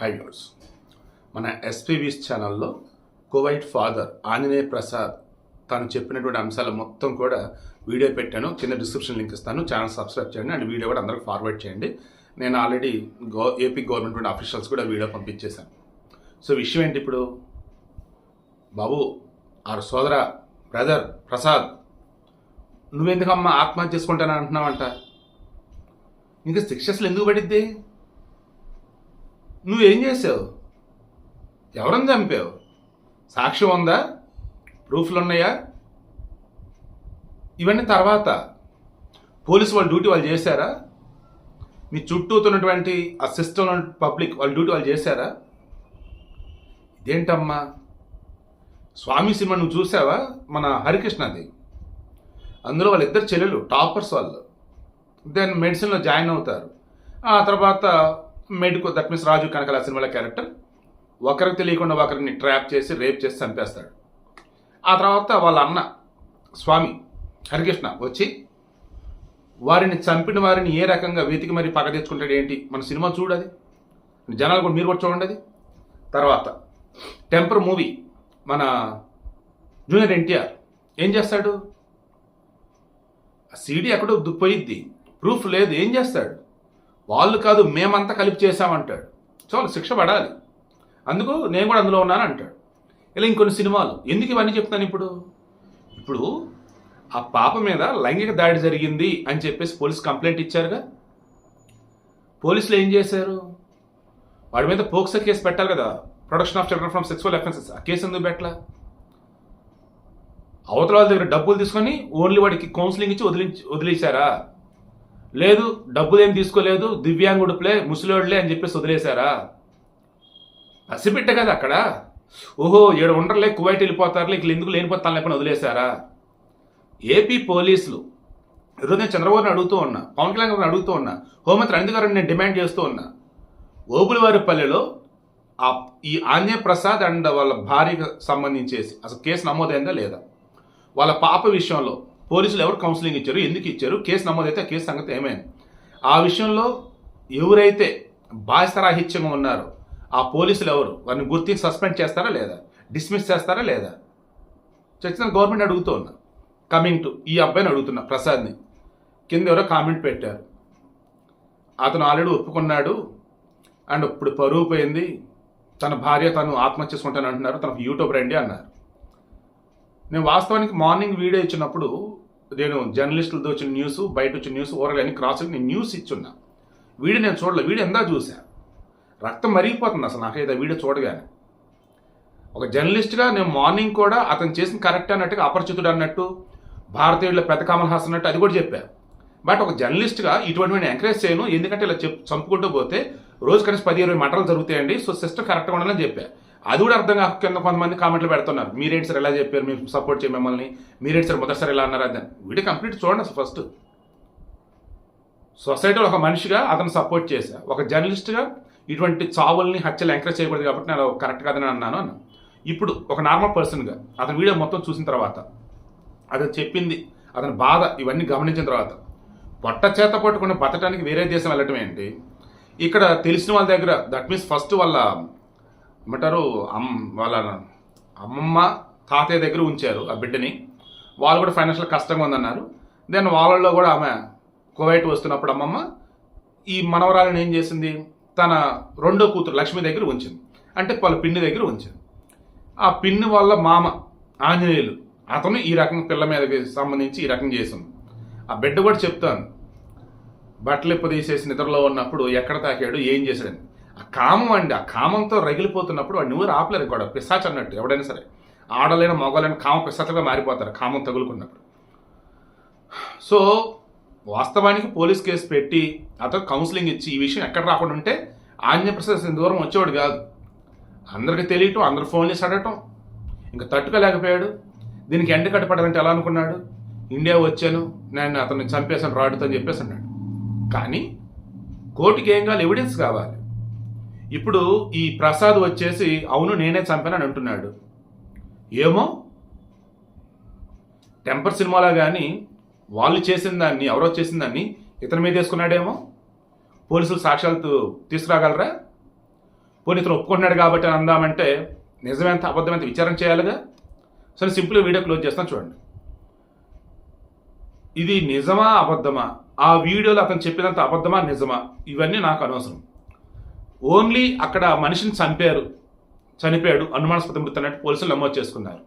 High viewers మన ఎస్పీవీస్ ఛానల్లో కువైట్ ఫాదర్ ఆంజనేయ ప్రసాద్ తను చెప్పినటువంటి అంశాలు మొత్తం కూడా వీడియో పెట్టాను. కింద డిస్క్రిప్షన్ లింక్ ఇస్తాను. ఛానల్ సబ్స్క్రైబ్ చేయండి అండ్ వీడియో కూడా అందరికి ఫార్వర్డ్ చేయండి. నేను already go AP government officials కూడా వీడియో పంపించేశాను. సో విషయం ఏంటి ఇప్పుడు? బాబు ఆరు సోదర బ్రదర్ ప్రసాద్ నువ్వెందుకమ్మా ఆత్మహత్య చేసుకుంటానని అంటున్నావంట? ఇంకా శిక్ష అసలు ఎందుకు పడిద్ది? నువ్వేం చేసావు ఎవరిని చంపావు? సాక్ష్యం ఉందా? ప్రూఫ్లు ఉన్నాయా ఇవన్నీ తర్వాత. పోలీసు వాళ్ళ డ్యూటీ వాళ్ళు చేశారా? మీ చుట్టూతున్నటువంటి ఆ సిస్టమ్ పబ్లిక్ వాళ్ళ డ్యూటీ వాళ్ళు చేశారా? ఇదేంటమ్మా? స్వామి సినిమా నువ్వు చూసావా? మన హరికృష్ణది. అందులో వాళ్ళిద్దరు చెల్లెలు టాపర్స్ వాళ్ళు. దెన్ మెడిసిన్లో జాయిన్ అవుతారు. ఆ తర్వాత మెడుకు దట్ మీన్స్ రాజు కనకల సినిమాల క్యారెక్టర్. ఒకరికి తెలియకుండా ఒకరిని ట్రాప్ చేసి రేప్ చేసి చంపేస్తాడు. ఆ తర్వాత వాళ్ళ అన్న స్వామి హరికృష్ణ వచ్చి వారిని చంపిన వారిని ఏ రకంగా వెతికి మరి పక్క తెచ్చుకుంటాడు ఏంటి? మన సినిమా చూడది జనాలు కూడా మీరు కూడా చూడండి అది. తర్వాత టెంపర్ మూవీ మన జూనియర్ ఎన్టీఆర్ ఏం చేస్తాడు? సీడీ ఎక్కడో పోయిద్ది ప్రూఫ్ లేదు ఏం చేస్తాడు? వాళ్ళు కాదు మేమంతా కలిపి చేశామంటాడు. వాళ్ళు శిక్ష పడాలి. అందుకు నేను కూడా అందులో ఉన్నాను అంటాడు. ఇలా ఇంకొన్ని సినిమాలు. ఎందుకు ఇవన్నీ చెప్తాను ఇప్పుడు? ఇప్పుడు ఆ పాప మీద లైంగిక దాడి జరిగింది అని చెప్పేసి పోలీస్ కంప్లైంట్ ఇచ్చారుగా? పోలీసులు ఏం చేశారు? వాడి మీద పోక్సో కేసు పెట్టాలి కదా. Production of children from sexual offences. ఆ కేసు ఎందుకు పెట్టలా? అవతల వాళ్ళ దగ్గర డబ్బులు తీసుకొని ఓన్లీ వాడికి కౌన్సిలింగ్ ఇచ్చి వదిలి వదిలేశారా? లేదు డబ్బులు ఏం తీసుకోలేదు దివ్యాంగుడు ప్లే ముసలోడులే అని చెప్పేసి వదిలేశారా? పసిబిట్ట కదా అక్కడ. ఓహో ఏడు ఉండర్లే కువైట్ వెళ్ళిపోతారులే ఇక్కడ ఎందుకు లేనిపోతాను లేకపోతే వదిలేశారా? ఏపీ పోలీసులు ఈరోజు నేను చంద్రబాబు అడుగుతూ ఉన్నా పవన్ కళ్యాణ్ గారిని అడుగుతూ ఉన్నా హోంమంత్రి అనిత గారిని నేను డిమాండ్ చేస్తూ ఉన్నా ఓబులవారిపల్లెలో ఆ ఈ ఆంజనేయ ప్రసాద్ అండ్ వాళ్ళ భార్యకు సంబంధించేసి అసలు కేసు నమోదైందా లేదా? వాళ్ళ పాప విషయంలో పోలీసులు ఎవరు కౌన్సిలింగ్ ఇచ్చారు? ఎందుకు ఇచ్చారు? కేసు నమోదైతే ఆ కేసు సంగతి ఏమైంది? ఆ విషయంలో ఎవరైతే బాధ్యతరాహిత్యంగా ఉన్నారో ఆ పోలీసులు ఎవరు? వారిని గుర్తించి సస్పెండ్ చేస్తారా లేదా? డిస్మిస్ చేస్తారా లేదా? చచ్చిన గవర్నమెంట్ అడుగుతూ ఉన్నా. కమింగ్ టు ఈ అబ్బాయిని అడుగుతున్నా ప్రసాద్ని. కింద ఎవరో కామెంట్ పెట్టారు. అతను ఆల్రెడీ ఒప్పుకున్నాడు. అండ్ ఇప్పుడు పరువు పోయింది. తన భార్య తను ఆత్మహత్య చేసుకుంటాను అంటున్నారు తనకు యూట్యూబ్ రండి అన్నారు. నేను వాస్తవానికి మార్నింగ్ వీడియో ఇచ్చినప్పుడు నేను జర్నలిస్టులతో వచ్చిన న్యూస్ బయట వచ్చిన న్యూస్ ఓవరాల్ అన్ని క్రాస్ నేను న్యూస్ ఇచ్చున్నా. వీడియో నేను చూడలేదు వీడియో ఎందా చూసా? రక్తం మరిగిపోతుంది అసలు నాకైతే వీడియో చూడగానే. ఒక జర్నలిస్ట్గా నేను మార్నింగ్ కూడా అతను చేసిన కరెక్ట్ అన్నట్టుగా అపరిచితుడు అన్నట్టు భారతీయుల పెద్ద కమల్ హాసన్ అన్నట్టు అది కూడా చెప్పాను బట్ ఒక జర్నలిస్ట్గా ఇటువంటివి ఎంకరేజ్ చేయను ఎందుకంటే ఇలా చెప్ చంపుకుంటూ పోతే రోజు కనీసం పది ఇరవై మంటలు జరుగుతాయండి సో సిస్టమ్ కరెక్ట్గా ఉండాలని చెప్పాను అది కూడా అర్థం కాకుండా కింద కొంతమంది కామెంట్లు పెడుతున్నారు. మీరేంటి సార్ ఎలా చెప్పారు? మేము సపోర్ట్ చేయ మిమ్మల్ని. మీరేంటి సార్ మొదటిసారి ఎలా అన్నారు? అది వీడియో కంప్లీట్ చూడండి అసలు ఫస్ట్ సొసైటీలో ఒక మనిషిగా అతను సపోర్ట్ చేశా. ఒక జర్నలిస్ట్గా ఇటువంటి చావుల్ని హత్యలు ఎంకరేజ్ చేయకూడదు కాబట్టి నేను కరెక్ట్ కాదని అన్నాను అన్న. ఇప్పుడు ఒక నార్మల్ పర్సన్గా అతని వీడియో మొత్తం చూసిన తర్వాత అతను చెప్పింది అతని బాధ ఇవన్నీ గమనించిన తర్వాత పొట్ట చేత పట్టుకుని బతకడానికి వేరే దేశం వెళ్ళటం ఏంటి ఇక్కడ తెలిసిన వాళ్ళ దగ్గర దట్ మీన్స్ ఫస్ట్ వాళ్ళ ఏమంటారు? అమ్ వాళ్ళ అమ్మమ్మ తాతయ్య దగ్గర ఉంచారు ఆ బిడ్డని. వాళ్ళు కూడా ఫైనాన్షియల్ కష్టంగా ఉందన్నారు. దెన్ వాళ్ళల్లో కూడా ఆమె కువైట్ వస్తున్నప్పుడు అమ్మమ్మ ఈ మనవరాలను ఏం చేసింది? తన రెండో కూతురు లక్ష్మి దగ్గర ఉంచింది. అంటే వాళ్ళ పిన్ని దగ్గర ఉంచింది. ఆ పిన్ని వాళ్ళ మామ ఆంజనేయులు అతను ఈ రకం పిల్ల మీదకి సంబంధించి ఈ రకం చేసింది. ఆ బిడ్డ కూడా చెప్తాను బట్టలు ఇప్పదీసేసి తీసేసి నిద్రలో ఉన్నప్పుడు ఎక్కడ తాకాడు ఏం చేశాడని. ఆ కామం అండి ఆ కామంతో రగిలిపోతున్నప్పుడు వాడిని నువ్వు ఆపలేరు కూడా పిశాచ్ అన్నట్టు ఎవడైనా సరే. ఆడలేని మొగలైన కామ పిశాచలుగా మారిపోతారు కామం తగులుకున్నప్పుడు. సో వాస్తవానికి పోలీస్ కేసు పెట్టి అతను కౌన్సిలింగ్ ఇచ్చి ఈ విషయం ఎక్కడ రాకుండా ఉంటే ఆంధ్రప్రదేశ్ ఇంత దూరం వచ్చేవాడు కాదు. అందరికి తెలియటం అందరు ఫోన్ చేసి అడగటం ఇంకా తట్టుకోలేకపోయాడు. దీనికి ఎండ కట్టపడాలంటే ఎలా అనుకున్నాడు? ఇండియా వచ్చాను నేను అతన్ని చంపేశాను రాడుతో అని చెప్పేసి అన్నాడు. కానీ కోర్టుకి ఏం కావాలి? ఎవిడెన్స్ కావాలి. ఇప్పుడు ఈ ప్రసాద్ వచ్చేసి అవును నేనే చంపానని అంటున్నాడు. ఏమో? టెంపర్ సినిమాలో కానీ వాళ్ళు చేసిన దాన్ని ఎవరో చేసిన దాన్ని ఇతని మీద వేసుకున్నాడేమో? పోలీసులు సాక్ష్యాలు తీసుకురాగలరా? పోనీ ఇతను ఒప్పుకుంటున్నాడు కాబట్టి అని అందామంటే నిజమెంత అబద్ధమెంత విచారణ చేయాలిగా? సరే సింపుల్గా వీడియో క్లోజ్ చేస్తాను చూడండి. ఇది నిజమా అబద్ధమా? ఆ వీడియోలో అతను చెప్పినంత అబద్ధమా నిజమా? ఇవన్నీ నాకు అనవసరం. ఓన్లీ అక్కడ మనిషిని చంపారు చనిపోయాడు అనుమానాస్పద మృతి అన్నట్టు పోలీసులు నమోదు చేసుకున్నారు.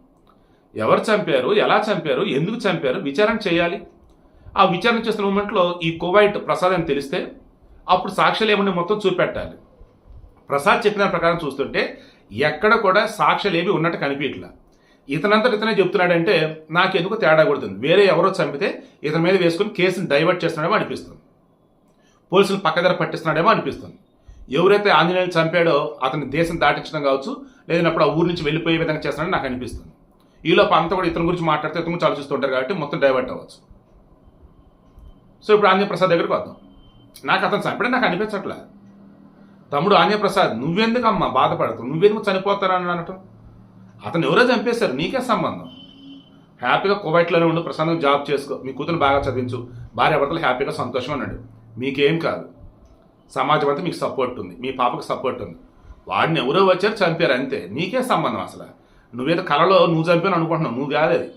ఎవరు చంపారు ఎలా చంపారు ఎందుకు చంపారు విచారణ చేయాలి? ఆ విచారణ చేస్తున్న మూమెంట్లో ఈ కోవైట్ ప్రసాద్ అని తెలిస్తే అప్పుడు సాక్ష్యాలు ఏమన్నా మొత్తం చూపెట్టాలి. ప్రసాద్ చెప్పిన ప్రకారం చూస్తుంటే ఎక్కడ కూడా సాక్ష్యాలు ఏవి ఉన్నట్టు కనిపించట్లా. ఇతనంతా ఇతనే చెప్తున్నాడంటే నాకెందుకు తేడా కొడుతుంది. వేరే ఎవరో చంపితే ఇతని మీద వేసుకుని కేసుని డైవర్ట్ చేస్తున్నాడేమో అనిపిస్తుంది. పోలీసులు పక్కదర పట్టిస్తున్నాడేమో అనిపిస్తుంది. ఎవరైతే ఆంజనేయులు చంపాడో అతని దేశం దాటించడం కావచ్చు లేదన్నప్పుడు ఆ ఊరు నుంచి వెళ్ళిపోయే విధంగా చేస్తానని నాకు అనిపిస్తుంది. ఈలోపు అంతా కూడా ఇతని గురించి మాట్లాడితే ఇతను గురించి ఆలోచిస్తుంటారు కాబట్టి మొత్తం డైవర్ట్ అవ్వచ్చు. సో ఇప్పుడు ఆంజనేయ ప్రసాద్ దగ్గరికి వద్దాం. నాకు అతను చంపడం నాకు అనిపించట్లే. తమ్ముడు ఆంజనేయ ప్రసాద్ నువ్వెందుకు అమ్మా బాధపడతావు? నువ్వెందుకు చనిపోతారని అనటం? అతను ఎవరో చంపేశారు నీకే సంబంధం. హ్యాపీగా కువైట్లోనే ఉండు ప్రశాంతంగా జాబ్ చేసుకో. మీ కూతురు బాగా చదివించు. భార్య భర్తలు హ్యాపీగా సంతోషంగా ఉన్నాడు మీకేం కాదు. సమాజం అంతా మీకు సపోర్ట్ ఉంది. మీ పాపకు సపోర్ట్ ఉంది. వాడిని ఎవరో వచ్చారు చంపారు అంతే. నీకే సంబంధం అసలు. నువ్వేదో కళలో నువ్వు చంపాను అనుకుంటున్నావు. నువ్వు కాదు అది.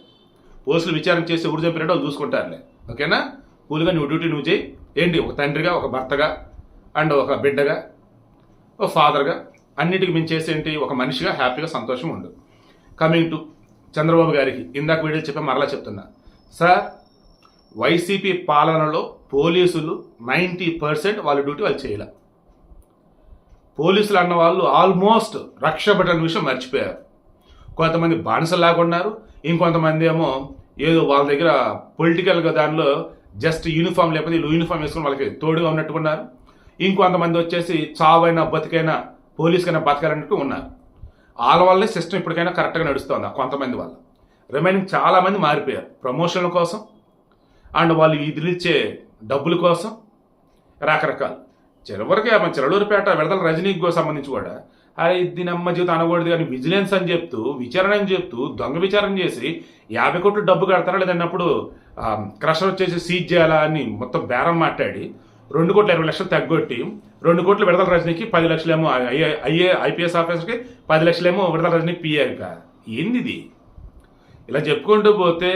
పోలీసులు విచారణ చేసి ఎవరు చంపినట్టు వాళ్ళు చూసుకుంటారులే. ఓకేనా? కూల్గా నువ్వు డ్యూటీ నువ్వు చేయి. ఏంటి? ఒక తండ్రిగా ఒక భర్తగా అండ్ ఒక బిడ్డగా ఒక ఫాదర్గా అన్నిటికి మించి చేసేంటి ఏంటి? ఒక మనిషిగా హ్యాపీగా సంతోషం ఉండు. కమింగ్ టు చంద్రబాబు గారికి ఇందాక వీడియో చెప్పి మరలా చెప్తున్నా. సార్ వైసీపీ పాలనలో పోలీసులు నైంటీ పర్సెంట్ వాళ్ళ డ్యూటీ వాళ్ళు చేయలే. పోలీసులు అన్న వాళ్ళు ఆల్మోస్ట్ రక్షబడని విషయం మర్చిపోయారు. కొంతమంది బానిసలాగా ఉన్నారు ఇంకొంతమంది ఏమో ఏదో వాళ్ళ దగ్గర పొలిటికల్గా దానిలో జస్ట్ యూనిఫామ్ లేకపోతే వీళ్ళు యూనిఫామ్ వేసుకుని వాళ్ళకి తోడుగా ఉన్నట్టుకున్నారు ఇంకొంతమంది వచ్చేసి చావైనా బతికైనా పోలీసుకైనా బతకాలన్నట్టు ఉన్నారు. వాళ్ళ వల్లే సిస్టమ్ ఇప్పటికైనా కరెక్ట్గా నడుస్తుంది కొంతమంది వాళ్ళు రిమైనింగ్ చాలామంది మారిపోయారు. ప్రమోషన్ల కోసం అండ్ వాళ్ళు ఇదిలిచ్చే డబ్బుల కోసం రకరకాలు. చివరికి మన చిరలూరుపేట విడతల రజనీకి సంబంధించి కూడా అరే దీని అమ్మ జీవితం అనకూడదు కానీ విజిలెన్స్ అని చెప్తూ విచారణ అని చెప్తూ దొంగ విచారణ చేసి యాభై కోట్లు డబ్బు కడతారా లేదన్నప్పుడు క్రషర్ వచ్చేసి సీజ్ చేయాలా అని మొత్తం బేరం మాట్లాడి రెండు కోట్ల ఇరవై లక్షలు తగ్గొట్టి రెండు కోట్లు విడతల రజనీకి పది లక్షలేమో ఐఏ ఐఏ ఐపీఎస్ ఆఫీసర్కి పది లక్షలేమో విడతల రజనీకి పిఏక ఏంది ఇది? ఇలా చెప్పుకుంటూ పోతే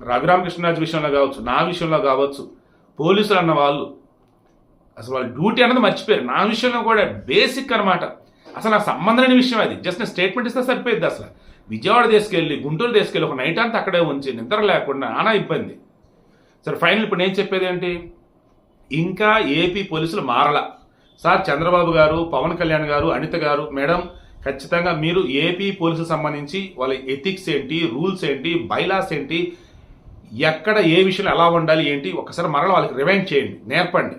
రఘురామకృష్ణరాజు విషయంలో కావచ్చు నా విషయంలో కావచ్చు పోలీసులు అన్న వాళ్ళు. అసలు వాళ్ళ డ్యూటీ అన్నది మర్చిపోయారు. నా విషయంలో కూడా బేసిక్ అనమాట అసలు నాకు సంబంధం లేని విషయం అది. జస్ట్ నేను స్టేట్మెంట్ ఇస్తే సరిపోయింది అసలు. విజయవాడ తీసుకెళ్ళి గుంటూరు తీసుకెళ్ళి ఒక నైట్ అంతా అక్కడే ఉంచి నిద్ర లేకుండా నానా ఇబ్బంది. సరే ఫైనల్ ఇప్పుడు నేను చెప్పేది ఏంటి? ఇంకా ఏపీ పోలీసులు మారల. సార్ చంద్రబాబు గారు పవన్ కళ్యాణ్ గారు అనిత గారు మేడం ఖచ్చితంగా మీరు ఏపీ పోలీసులకు సంబంధించి వాళ్ళ ఎథిక్స్ ఏంటి రూల్స్ ఏంటి బైలాస్ ఏంటి ఎక్కడ ఏ విషయంలో ఎలా ఉండాలి ఏంటి ఒకసారి మరల వాళ్ళకి రివైండ్ చేయండి నేర్పండి.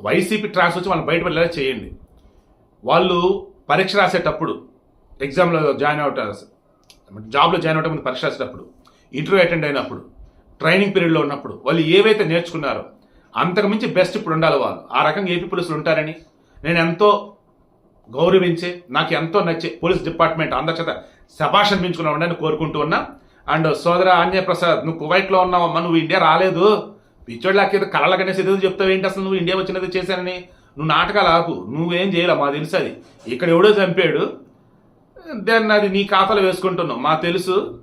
వైసీపీ ట్రాన్స్ వచ్చి వాళ్ళని బయట వెళ్ళేలా చేయండి. వాళ్ళు పరీక్ష రాసేటప్పుడు ఎగ్జామ్లో జాయిన్ అవటం జాబ్లో జాయిన్ అవటం ముందు పరీక్ష రాసేటప్పుడు ఇంటర్వ్యూ అటెండ్ అయినప్పుడు ట్రైనింగ్ పీరియడ్లో ఉన్నప్పుడు వాళ్ళు ఏవైతే నేర్చుకున్నారో అంతకు మించి బెస్ట్ ఇప్పుడు ఉండాలి వాళ్ళు. ఆ రకంగా ఏపీ పోలీసులు ఉంటారని నేను ఎంతో గౌరవించే నాకు ఎంతో నచ్చే పోలీస్ డిపార్ట్మెంట్ అందరి చేత శభాష్ అనిపించుకున్నామని కోరుకుంటూ ఉన్నా అండ్ సోదర ఆంజనేయ ప్రసాద్ నువ్వు కువైట్లో ఉన్నావమ్మా నువ్వు ఇండియా రాలేదు. పిచ్చోళ్ళకి ఏదో కళలకనే ఏదో చెప్తావు ఏంటి అసలు? నువ్వు ఇండియా వచ్చినది చేశానని. నువ్వు నాటకాలు ఆపు. నువ్వేం చేయలేవు మాకు తెలుసు అది. ఇక్కడ ఎవడో చంపాడు. దెన్ అది నీ ఖాతాలో వేసుకుంటున్నావు. మాకు తెలుసు.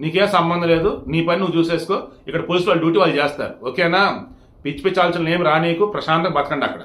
నీకేం సంబంధం లేదు. నీ పని నువ్వు చూసేసుకో. ఇక్కడ పోలీసు వాళ్ళు డ్యూటీ వాళ్ళు చేస్తారు. ఓకేనా? పిచ్చి పిచ్చి ఆలోచనలు ఏం రానీకు ప్రశాంతంగా బతకండి అక్కడ.